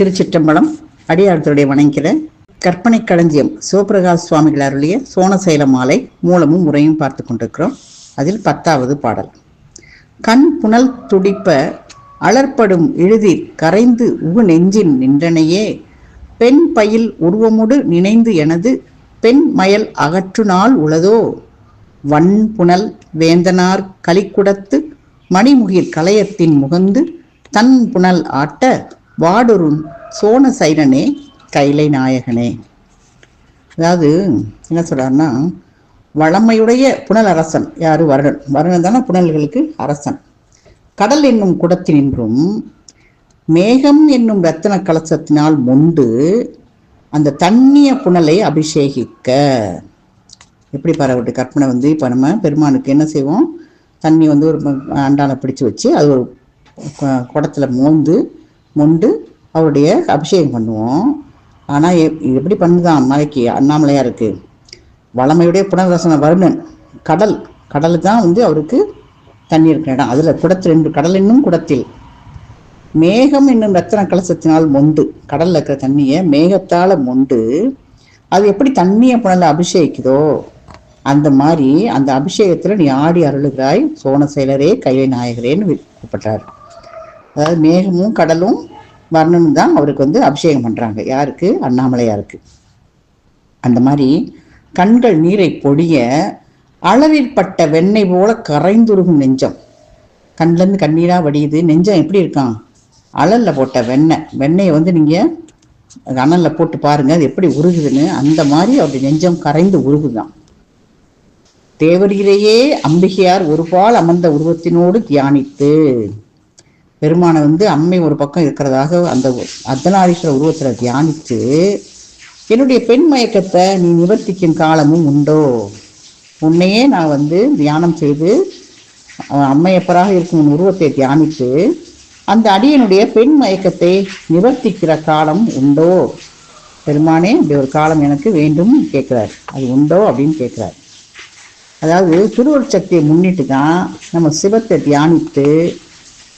திருச்சிற்றம்பலம் அடியாரத்துடைய வணங்கிற கற்பனை களஞ்சியம் சிவபிரகாஷ் சுவாமிகள் அருளிய சோனசைல மாலை மூலமும் முறையும் பார்த்து கொண்டிருக்கிறோம். அதில் பத்தாவது பாடல். கண் புனல் துடிப்ப அலர்படும் இழுதிர் கரைந்து உகு நெஞ்சின் நின்றனையே. பெண் பயில் உருவமுடு நினைந்து எனது பெண் மயல் அகற்று நாள் உளதோ. வன் புனல் வேந்தனார் கலிக்குடத்து மணிமுகில் கலையத்தின் முகந்து தன் புனல் ஆட்ட வாடுறும் சோன சைரனே கைலை நாயகனே. அதாவது என்ன சொல்கிறாருன்னா வளமையுடைய புனல் அரசன் யாரு? வருணன். வருணன் தானே புனல்களுக்கு அரசன். கடல் என்னும் குடத்தினின்றும் மேகம் என்னும் ரத்தன கலசத்தினால் முண்டு அந்த தண்ணிய புனலை அபிஷேகிக்க. எப்படி பரவட்டு? கற்பனை வந்து இப்போ நம்ம பெருமானுக்கு என்ன செய்வோம்? தண்ணி வந்து ஒரு அண்டான பிடிச்சு வச்சு அது ஒரு குடத்தில் மோந்து மொண்டு அவருடைய அபிஷேகம் பண்ணுவோம். ஆனால் எப்படி பண்ணுதான் மலைக்கு அண்ணாமலையாருக்கு வளமையுடைய புனர்வசன வருணன் கடல் கடல் தான் வந்து அவருக்கு தண்ணி இருக்கிற இடம். அதில் குடத்தில் ரெண்டு கடல் இன்னும் குடத்தில். மேகம் என்னும் ரத்தன கலசத்தினால் மொண்டு. கடலில் இருக்கிற தண்ணியை மேகத்தால் மொண்டு. அது எப்படி தண்ணியை புனல அபிஷேகிக்குதோ அந்த மாதிரி அந்த அபிஷேகத்தில் நீ ஆடி அருளுகிறாய் சோன செயலரே கைலை நாயகரேன்னு கூப்பிட்டார் அதாவது மேகமும் கடலும் வரணும்னு தான் அவருக்கு வந்து அபிஷேகம் பண்ணுறாங்க யாருக்கு? அண்ணாமலையாருக்கு. அந்த மாதிரி கண்கள் நீரை பொடிய அளவிற்பட்ட வெண்ணெய் போல கரைந்துருகும் நெஞ்சம். கண்லேருந்து கண்ணீராக வடியுது. நெஞ்சம் எப்படி இருக்கான்? அழலில் போட்ட வெண்ணெய். வெண்ணெயை வந்து நீங்கள் அனலில் போட்டு பாருங்கள் அது எப்படி உருகுதுன்னு. அந்த மாதிரி அவருடைய நெஞ்சம் கரைந்து உருகுதான். தேவரிலேயே அம்பிகையார் ஒருபால் அமர்ந்த உருவத்தினோடு தியானித்து பெருமானை வந்து அம்மை ஒரு பக்கம் இருக்கிறதாக அந்த அர்த்தநாதீஸ்வர உருவத்தில் தியானித்து என்னுடைய பெண் மயக்கத்தை நீ நிவர்த்திக்கும் காலமும் உண்டோ? உன்னையே நான் வந்து தியானம் செய்து அம்மையப்பராக இருக்கும் உன் உருவத்தை தியானித்து அந்த அடியனுடைய பெண் மயக்கத்தை நிவர்த்திக்கிற காலம் உண்டோ? பெருமானே அப்படி ஒரு காலம் எனக்கு வேண்டும் கேட்குறார். அது உண்டோ? அப்படின்னு கேட்குறார். அதாவது திருவருட் சக்தியை முன்னிட்டு தான் நம்ம சிவத்தை தியானித்து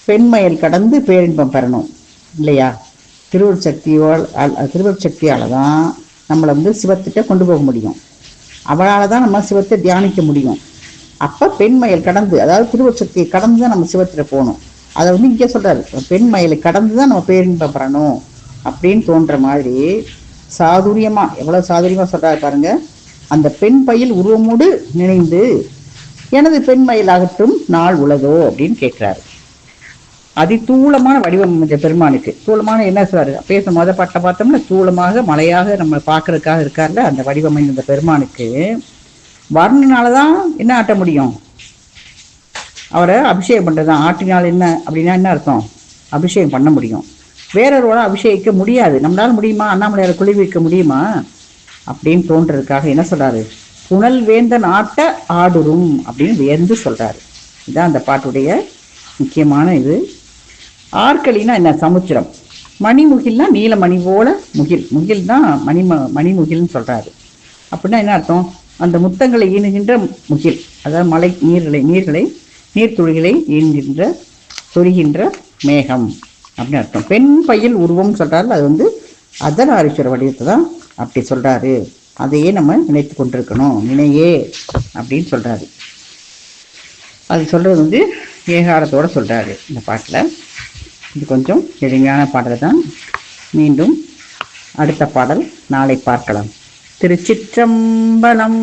பெண்மயல் கடந்து பேரின்பம் பெறணும். இல்லையா? திருவருட் சக்தியோல் திருவருட் சக்தியால் தான் நம்மளை வந்து சிவத்திட்ட கொண்டு போக முடியும். அவளால் தான் நம்ம சிவத்தை தியானிக்க முடியும். அப்போ பெண்மயல் கடந்து அதாவது திருவருட் சக்தியை கடந்து தான் நம்ம சிவத்தில் போகணும். அதை வந்து இங்கே சொல்கிறார் பெண்மயலை கடந்து தான் நம்ம பேரின்பம் பெறணும் அப்படின்னு தோன்ற மாதிரி சாதுரியமாக எவ்வளோ சாதுரியமாக சொல்கிறாரு பாருங்க. அந்த பெண் பயில் உருவமோடு நினைந்து எனது பெண் மயிலாகட்டும் நாள் உலகோ அப்படின்னு கேட்குறாரு. அதிதூளமான வடிவம் இந்த பெருமானுக்கு. தூளமான என்ன சார்? பேசும் மொதல் பாட்டை பார்த்தோம்னா தூளமாக மலையாக நம்ம பார்க்கறதுக்காக இருக்கார்ல அந்த வடிவமைந்த இந்த பெருமானுக்கு. வர்ணனால தான் என்ன ஆட்ட முடியும்? அவரை அபிஷேகம் பண்ணுறதுதான் ஆட்டினால் என்ன அப்படின்னா என்ன அர்த்தம்? அபிஷேகம் பண்ண முடியும். வேறொருவரை அபிஷேகிக்க முடியாது. நம்மளால் முடியுமா? அண்ணாமலையாரை குளிர்விக்க முடியுமா? அப்படின்னு தோன்றதுக்காக என்ன சொல்கிறாரு புனல் வேந்தன் ஆட்ட ஆடுறும் அப்படின்னு வியந்து சொல்கிறாரு இதுதான் அந்த பாட்டுடைய முக்கியமான இது. ஆற்களினா என்ன? சமுத்திரம். மணிமுகில்னா நீலமணி போல முகில். முகில் தான் மணி மணிமுகில்னு சொல்றாரு. அப்படின்னா என்ன அர்த்தம்? அந்த முத்தங்களை ஈணுகின்ற முகில். அதாவது மலை நீர்களை நீர்களை நீர்த்துளிகளை ஈணுகின்ற சொரிகின்ற மேகம். அப்படின்னு அர்த்தம். பெண் பயில் உருவம் சொல்றாரு அது வந்து அதனாரீஸ்வர வடிவத்தை தான் அப்படி சொல்றாரு. அதையே நம்ம நினைத்து கொண்டிருக்கணும். நினையே அப்படின்னு சொல்றாரு. அது சொல்றது வந்து ஏகாரத்தோட சொல்றாரு இந்த பாட்டில். இது கொஞ்சம் எளிமையான பாடல் தான். மீண்டும் அடுத்த பாடல் நாளை பார்க்கலாம். திருச்சிற்றம்பலம்.